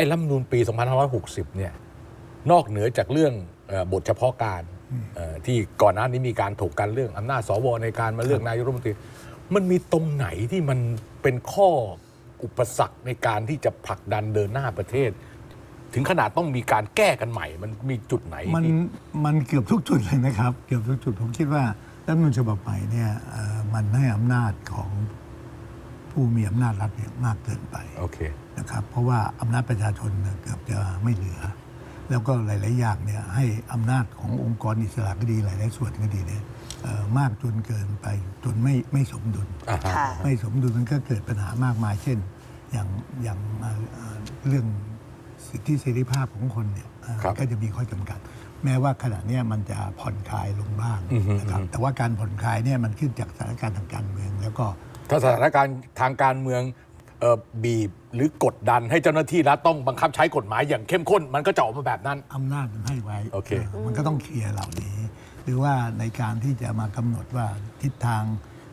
อ้รัฐธรรมนูญปี 2560 เนี่ยนอกเหนือจากเรื่องเออบทเฉพาะการเอ่อที่ก่อนหน้านี้มีการถกกันเรื่องอำนาจสวในการมาเลือกนายกรัฐมนตรี มันมีตรงไหนที่มันเป็นข้ออุปสรรคในการที่จะผลักดันเดินหน้าประเทศ ถึงขนาดต้องมีการแก้กันใหม่ มันมีจุดไหนมันที่มันเกือบทุกจุดเลยนะครับ เกือบทุกจุดผมคิดว่ารัฐธรรมนูญฉบับใหม่เนี่ยเอ่อมันให้อำนาจของผู้มีอำนาจรัฐเนี่ยมากเกินไปโอเค นะครับ เพราะว่าอำนาจประชาชนเนี่ยเกือบจะไม่เหลือ แล้วก็หลาย ๆ อย่างเนี่ยให้อำนาจขององค์กรอิสระก็ดีหลาย ๆ ส่วนก็ดีเนี่ยเอ่อมากจนเกินไปจนไม่ไม่สมดุลอ่าฮะค่ะไม่สมดุลมันก็เกิดปัญหามากมาย เช่น อย่างอย่างเอ่อเอ่อเรื่องสิทธิเสรีภาพของคนเนี่ยเอ่อครับก็จะมีข้อจำกัด แม้ว่าขณะเนี้ยมันจะผ่อนคลายลงบ้างอือฮึนะครับอือฮึแต่ว่าการผ่อนคลายเนี่ยมันขึ้นจากสถานการณ์ทางการเมือง แล้วก็ถ้าสถานการณ์ทางการเมือง เอ่อบีบหรือกดดันให้เจ้าหน้าที่รัฐต้องบังคับใช้กฎหมายอย่างเข้มข้น มันก็จะออกมาแบบนั้น อำนาจมันให้ไว้โอเคเออมันก็ต้องเคลียร์เหล่านี้ หรือว่าในการที่จะมากำหนดว่าทิศทาง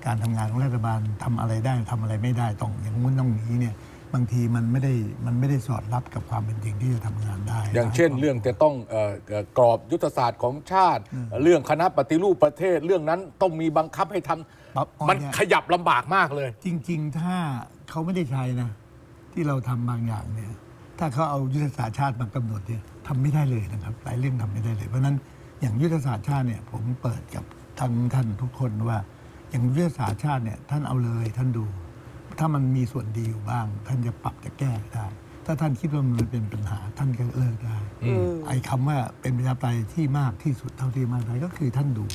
การทำงานของรัฐบาลทำอะไรได้ทำอะไรไม่ได้ต้องอย่างงู้นต้องอย่างนี้เนี่ยบางทีมันไม่ได้มันไม่ได้สอดรับกับความเป็นจริงที่จะทำงานได้อย่างเช่น เรื่องจะต้องเอ่อเอ่อกรอบยุทธศาสตร์ของชาติ เรื่องคณะปฏิรูปประเทศเรื่องนั้นต้องมีบังคับให้ทำปั๊บอ๋อมันเย ขยับลำบากมากเลย จริง ๆ ถ้า เขาไม่ได้ใช้นะ ที่เราทำบางอย่างเนี่ย ถ้าเขาเอายุทธศาสตร์ชาติมากำหนดเนี่ยทำไม่ได้เลยนะครับ หลายเรื่องทำไม่ได้เลย เพราะฉะนั้นอย่างยุทธศาสตร์ชาติเนี่ย ผมเปิดกับทั้งท่านทุกคนว่า อย่างยุทธศาสตร์ชาติเนี่ยท่านเอาเลยท่านดู ถ้ามันมีส่วนดีอยู่บ้าง ท่านจะปรับจะแก้ได้ถ้าท่านคิดว่ามันเป็นปัญหาท่านก็เลิกได้อืมไอ้คำว่าเป็นประชาธิปไตยที่มากที่สุดเท่าที่มากได้ก็คือท่านดู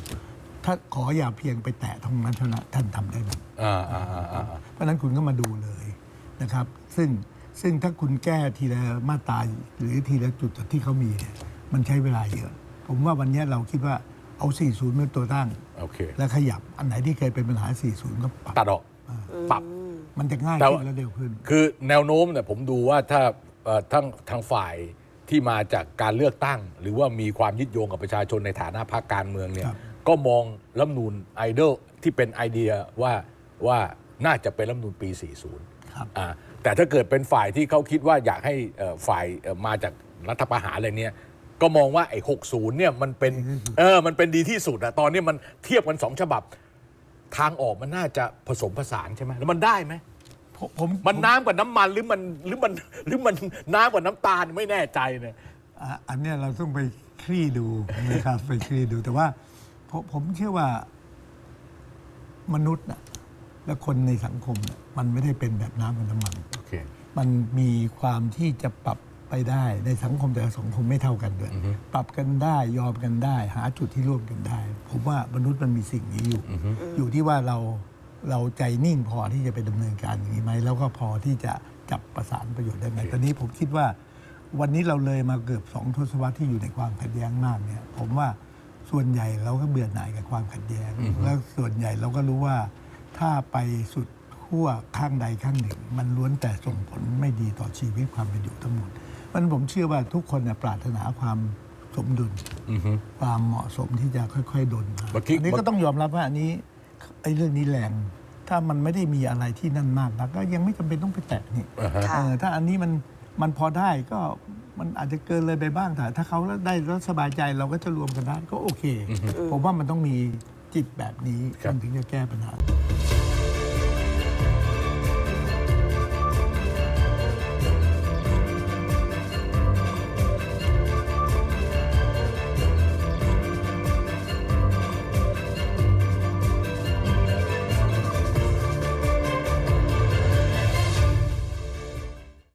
ถ้าขออย่าเพียงไปแตะตรงนั้นเท่านั้นท่านทำได้หมดอ่าอ่าอ่าอ่าเพราะฉะนั้นคุณก็มาดูเลยนะครับ ซึ่งซึ่งถ้าคุณแก้ทีละมาตราหรือทีละจุดที่เขามีเนี่ยมันใช้เวลาเยอะ ผมว่าวันนี้เราคิดว่าเอา 40 เป็นตัวตั้งโอเคแล้วขยับอันไหนที่เคยเป็นปัญหา 40 ก็ปรับตัดออกปรับมันจะง่ายแต่ขึ้ว่านและเร็วขึ้น คือแนวโน้มเนี่ยผมดูว่าถ้าเอ่อทั้งทางฝ่ายที่มาจากการเลือกตั้ง หรือว่ามีความยึดโยงกับประชาชนในฐานะพรรคการเมืองเนี่ยครับ ก็มองรัฐธรรมนูนไอดอลที่เป็นไอเดียว่าว่าน่าจะเป็นรัฐธรรมนูนปี 40ครับอ่าแต่ถ้าเกิดเป็นฝ่ายที่เขาคิดว่าอยากให้เอ่อฝ่ายเอ่อมาจากรัฐประหารอะไรเนี่ยก็มองว่าไอ้60เนี่ยมันเป็นเออมันเป็นดีที่สุดอะตอนนี้มันเทียบกันสองฉบับ ทางออกมันน่าจะผสมผสานใช่ไหมแล้วมันได้ไหมผมผมมันน้ำกับน้ำมันหรือมันหรือมันหรือมันน้ำกับน้ำตาลไม่แน่ใจเนี่ยอะอันเนี้ยเราต้องไปคลี่ดูนะครับไปคลี่ดูแต่ว่า ผมผมเชื่อว่ามนุษย์น่ะและคนในสังคมน่ะมันไม่ได้เป็นแบบน้ำกับน้ำมัน โอเค มันมีความที่จะปรับไปได้ในสังคมแต่ละสังคมไม่เท่ากันด้วย ปรับกันได้ยอมกันได้ หาจุดที่ร่วมกันได้ ผมว่ามนุษย์มันมีสิ่งนี้อยู่ อยู่ที่ว่าเราเราใจนิ่งพอที่จะไปดำเนินการอย่างนี้ไหมแล้วก็พอที่จะจับประสานประโยชน์ได้ไหมโอเคตอนนี้ผมคิดว่า วันนี้เราเลยมาเกือบสองทศวรรษที่อยู่ในความขัดแย้งมากเนี่ย ผมว่า ส่วนใหญ่เราก็เบื่อหน่ายกับความขัดแย้ง แล้วส่วนใหญ่เราก็รู้ว่าถ้าไปสุดขั้วข้างใดข้างหนึ่ง มันล้วนแต่ส่งผลไม่ดีต่อชีวิตความเป็นอยู่ทั้งหมดมันผมเชื่อว่าทุกคนเนี่ยปรารถนาความสมดุลอือฮึความเหมาะสมที่จะค่อยๆดนมาเมื่อกี้อันนี้ก็ต้องยอมรับว่าอันนี้ไอ้เรื่องนี้แรงถ้ามันไม่ได้มีอะไรที่นั่นมากนักก็ยังไม่จำเป็นต้องไปแตะนี่อ่าฮะค่ะเออถ้าอันนี้มันมันพอได้ก็ มันอาจจะเกินเลยไปบ้างแต่ถ้าเขาได้แล้วสบายใจเราก็จะรวมกันได้ก็โอเค ผมว่ามันต้องมีจิตแบบนี้ครับมันถึงจะแก้ปัญหา